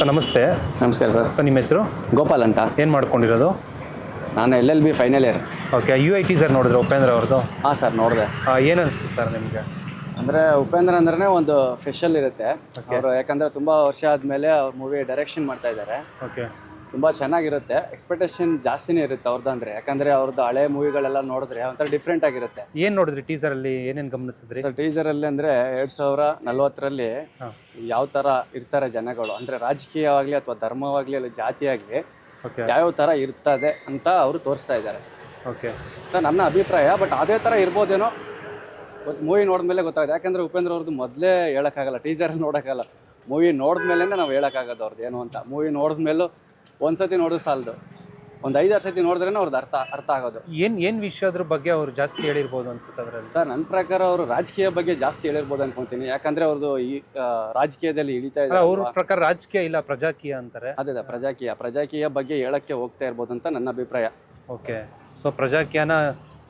Sir ನಮಸ್ತೆ. ನಮಸ್ಕಾರ sir. Sir ನಿಮ್ಮ ಹೆಸರು? ಗೋಪಾಲ್ ಅಂತ. ಏನು ಮಾಡ್ಕೊಂಡಿರೋದು? ನಾನು L L B final year okay U I T sir ನೋಡಿದ್ರೆ ಉಪೇಂದ್ರ ಅವ್ರದ್ದು? ಹಾಂ ಸರ್ ನೋಡಿದೆ. ಏನು ಅನಿಸ್ತು ಸರ್ ನಿಮಗೆ? ಅಂದರೆ ಉಪೇಂದ್ರ ಅಂದ್ರೆ ಒಂದು ಫೆಷಲ್ ಇರುತ್ತೆ. ಅವರು ಯಾಕಂದರೆ ತುಂಬ ವರ್ಷ ಆದಮೇಲೆ ಅವ್ರ ಮೂವಿ ಡೈರೆಕ್ಷನ್ ಮಾಡ್ತಾ ಇದ್ದಾರೆ ಓಕೆ. ತುಂಬ ಚೆನ್ನಾಗಿರುತ್ತೆ. ಎಕ್ಸ್ಪೆಕ್ಟೇಷನ್ ಜಾಸ್ತಿನೇ ಇರುತ್ತೆ ಅವ್ರದ್ದಂದ್ರೆ ಯಾಕಂದ್ರೆ ಅವ್ರದ್ದು ಹಳೆ ಮೂವಿಗಳೆಲ್ಲ ನೋಡಿದ್ರೆ ಒಂಥರ ಡಿಫ್ರೆಂಟ್ ಆಗಿರುತ್ತೆ. ಏನು ನೋಡಿದ್ರಿ ಟೀಸರ್ ಅಲ್ಲಿ? ಏನೇನು ಗಮನಿಸಿದ್ರಿ? ಸರ್ ಟೀಸರಲ್ಲಿ ಅಂದ್ರೆ ಎರಡ್ ಸಾವಿರ ನಲ್ವತ್ತರಲ್ಲಿ ಯಾವ ತರ ಇರ್ತಾರೆ ಜನಗಳು? ಅಂದ್ರೆ ರಾಜಕೀಯವಾಗ್ಲಿ ಅಥವಾ ಧರ್ಮವಾಗ್ಲಿ ಅಲ್ಲ ಜಾತಿ ಓಕೆ ಯಾವ್ಯಾವ ತರ ಇರ್ತದೆ ಅಂತ ಅವರು ತೋರಿಸ್ತಾ ಇದ್ದಾರೆ. ಓಕೆ ನನ್ನ ಅಭಿಪ್ರಾಯ ಬಟ್ ಅದೇ ತರ ಇರ್ಬೋದೇನೋ? ಗೊತ್ತು ಮೂವಿ ನೋಡಿದ್ಮೇಲೆ ಗೊತ್ತಾಗುತ್ತೆ. ಯಾಕಂದ್ರೆ ಉಪೇಂದ್ರ ಅವ್ರದ್ದು ಮೊದಲೇ ಹೇಳೋಕ್ಕಾಗಲ್ಲ ಟೀಸರ್ ನೋಡೋಕ್ಕಾಗಲ್ಲ. ಮೂವಿ ನೋಡಿದ್ಮೇಲೆ ನಾವು ಹೇಳೋಕ್ಕಾಗೋದು ಅವ್ರದ್ದು ಏನು ಅಂತ. ಮೂವಿ ನೋಡಿದ್ಮೇಲೂ ಒಂದು ಸತಿ ನೋಡೋದು ಸಾಲದು. ಒಂದು ಐದಾರು ಸತಿ ನೋಡಿದ್ರೇ ಅವ್ರದ್ದು ಅರ್ಥ ಅರ್ಥ ಆಗೋದು. ಏನು ಏನು ವಿಷಯದ್ರ ಬಗ್ಗೆ ಅವ್ರು ಜಾಸ್ತಿ ಹೇಳಿರ್ಬೋದು ಅನ್ಸುತ್ತೆ ಅದರಲ್ಲಿ? ಸರ್ ನನ್ನ ಪ್ರಕಾರ ಅವರು ರಾಜಕೀಯ ಬಗ್ಗೆ ಜಾಸ್ತಿ ಹೇಳಿರ್ಬೋದು ಅನ್ಕೊಂತೀನಿ. ಯಾಕಂದ್ರೆ ಅವ್ರದ್ದು ಈ ಆ, ರಾಜಕೀಯದಲ್ಲಿ ಇಳಿತಾ ಅಲ್ಲ ಇದೆ ಅವ್ರ ಪ್ರಕಾರ ರಾಜಕೀಯ ಇಲ್ಲ ಪ್ರಜಾಕೀಯ ಅಂತಾರೆ. ಅದೇ ಅದೇ ಪ್ರಜಾಕೀಯ. ಪ್ರಜಾಕೀಯ ಬಗ್ಗೆ ಹೇಳಕ್ಕೆ ಹೋಗ್ತಾ ಇರ್ಬೋದು ಅಂತ ನನ್ನ ಅಭಿಪ್ರಾಯ. ಓಕೆ. ಸೊ ಪ್ರಜಾಕೀಯನ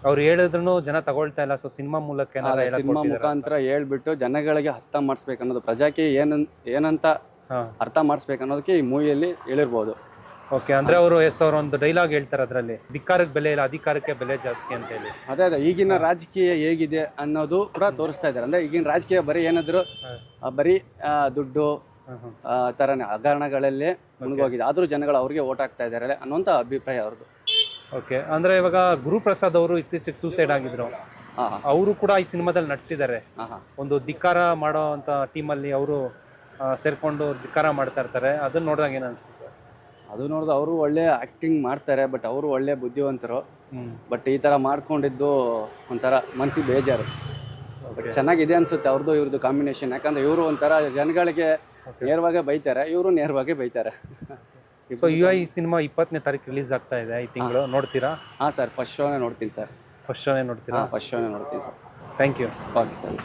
ಅವ್ರು ಹೇಳಿದ್ರು ಜನ ತಗೊಳ್ತಾ ಇಲ್ಲ. ಸೊ ಸಿನಿಮಾ ಮೂಲಕ ಏನಾರ ಹೇಳಕ್ ಸಿನಿಮಾ ಹೊರ್ಟಿದಾರಾ? ಮುಖಾಂತರ ಹೇಳ್ಬಿಟ್ಟು ಜನಗಳಿಗೆ ಅರ್ಥ ಮಾಡಿಸ್ಬೇಕು ಅನ್ನೋದು ಪ್ರಜಾಕೀಯ ಏನನ್ ಏನಂತ ಹಾಂ. ಅರ್ಥ ಮಾಡಿಸ್ಬೇಕು ಅನ್ನೋದಕ್ಕೆ ಈ ಮೂವಿಯಲ್ಲಿ ಹೇಳಿರ್ಬೋದು. ಓಕೆ ಅಂದ್ರೆ ಅವರು ಎಸ್ ಅವ್ರ ಒಂದು ಡೈಲಾಗ್ ಹೇಳ್ತಾರೆ ಅದರಲ್ಲಿ. ಧಿಕ್ಕಾರಕ್ಕೆ ಬೆಲೆ ಇಲ್ಲ ಅಧಿಕಾರಕ್ಕೆ ಬೆಲೆ ಜಾಸ್ತಿ ಅಂತ ಹೇಳಿ. ಅದೇ ಅದೇ ಈಗಿನ ರಾಜಕೀಯ ಹೇಗಿದೆ ಅನ್ನೋದು ಕೂಡ ತೋರಿಸ್ತಾ ಇದ್ದಾರೆ. ಅಂದ್ರೆ ಈಗಿನ ರಾಜಕೀಯ ಬರೀ ಏನಾದ್ರು ಆ, ಬರೀ ಆ, ದುಡ್ಡು ತರನೇ ಹಗರಣಗಳಲ್ಲಿ ಆ, ಥರನೇ ಹಗರಣಗಳಲ್ಲೇ ಮುಳುಗೋಗಿದೆ. ಆದರೂ ಜನಗಳು ಅವ್ರಿಗೆ ಓಟ್ ಹಾಕ್ತಾ ಇದ್ದಾರೆ ಅನ್ನೋಂಥ ಅಭಿಪ್ರಾಯ ಅವ್ರದ್ದು. ಓಕೆ ಅಂದ್ರೆ ಇವಾಗ ಗುರುಪ್ರಸಾದ್ ಅವರು ಇತ್ತೀಚೆಗೆ ಸೂಸೈಡ್ ಆಗಿದ್ರು. ಹಾಂ ಹಾಂ. ಅವರು ಕೂಡ ಈ ಸಿನಿಮಾದಲ್ಲಿ ನಟಿಸಿದ್ದಾರೆ. ಹಾಂ ಹಾಂ. ಒಂದು ಧಿಕ್ಕಾರ ಮಾಡೋ ಅಂತ ಟೀಮಲ್ಲಿ ಅವರು ಸೇರ್ಕೊಂಡು ಧಿಕ್ಕಾರ ಮಾಡ್ತಾ ಇರ್ತಾರೆ. ಅದನ್ನ ನೋಡಿದಾಗ ಏನು ಅನಿಸ್ತು ಸರ್? ಅದು ನೋಡಿದ್ರೆ ಅವರು ಒಳ್ಳೆ ಆ್ಯಕ್ಟಿಂಗ್ ಮಾಡ್ತಾರೆ ಬಟ್ ಅವರು ಒಳ್ಳೆ ಬುದ್ಧಿವಂತರು. ಬಟ್ ಈ ಥರ ಮಾಡ್ಕೊಂಡಿದ್ದು ಒಂಥರ ಮನ್ಸಿಗೆ ಬೇಜಾರು. ಚೆನ್ನಾಗಿದೆ ಅನ್ಸುತ್ತೆ ಅವ್ರದ್ದು ಇವ್ರದ್ದು ಕಾಂಬಿನೇಷನ್ ಯಾಕಂದ್ರೆ ಇವರು ಒಂಥರ ಜನಗಳಿಗೆ ನೇರವಾಗೇ ಬೈತಾರೆ ಇವರು ನೇರವಾಗೇ ಬೈತಾರೆ. ಸೊ ಯು ಐ ಸಿನಿಮಾ ಇಪ್ಪತ್ತನೇ ತಾರೀಕು ರಿಲೀಸ್ ಆಗ್ತಾ ಇದೆ ಈ ತಿಂಗಳು ನೋಡ್ತೀರಾ? ಹಾಂ ಸರ್ ಫಸ್ಟ್ ಶೋನೇ ನೋಡ್ತೀನಿ ಸರ್ ಫಸ್ಟ್ ಶೋನೇ ನೋಡ್ತೀರಾ? ಫಸ್ಟ್ ಶೋನೇ ನೋಡ್ತೀನಿ sir thank you okay sir